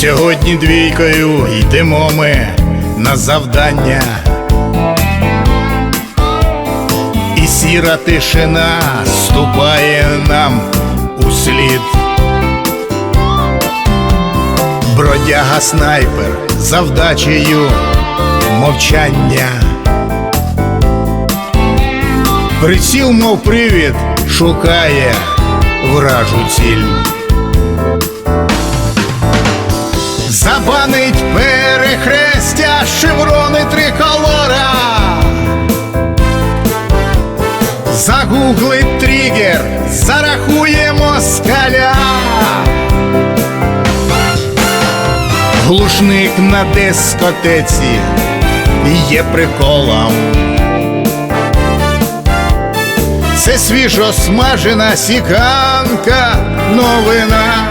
Сьогодні двійкою йдемо ми на завдання. І сіра тишина ступає нам у слід. Бродяга снайпер завдачею мовчання. Приціл, мов привід, шукає вражу ціль. Шеврони триколора. Загуглить тригер, зарахуємо скаля. Глушник на дискотеці є приколом. Це свіжо смажена сіканка новина.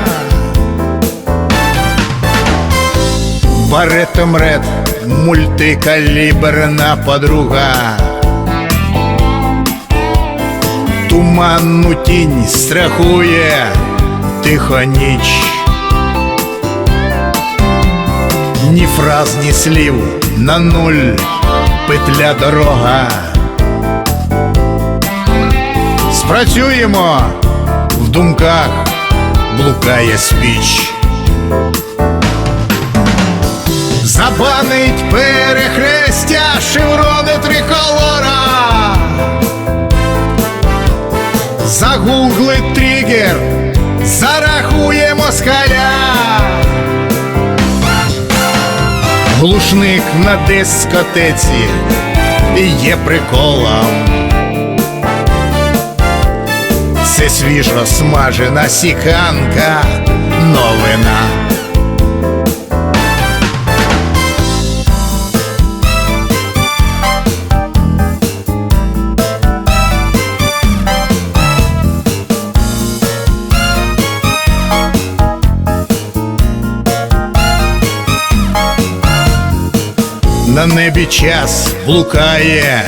Баретом ред мультикаліберна подруга. Туманну тінь страхує тихо ніч. Ні фраз, ні слів на нуль петля дорога. Спрацюємо в думках блукає спіч. Забанить перехрестя шеврони триколора. Загуглить тригер, зарахуємо скаля. Глушник на дискотеці є приколом. Це свіжо смажена сіканка новина. На небі час блукає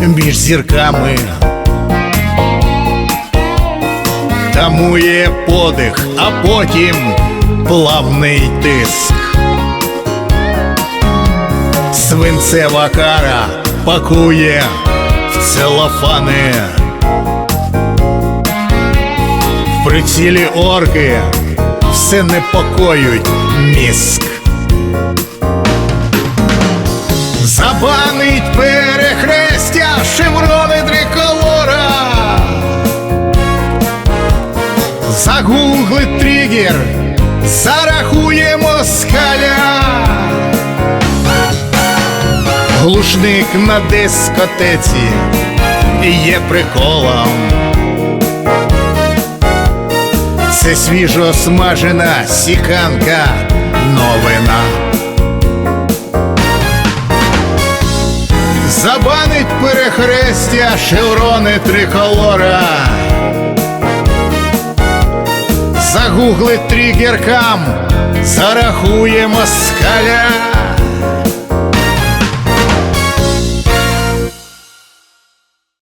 між зірками. Тамує подих, а потім плавний тиск. Свинцева кара пакує в целофани. В прицілі орки все непокоють мізк. Загуглить тригер, зарахуємо скаля. Глушник на дискотеці є приколом. Це свіжо смажена сіканка новина. Забанить перехрестя шеврони триколора. Загуглить тригеркам, зарахує скаля.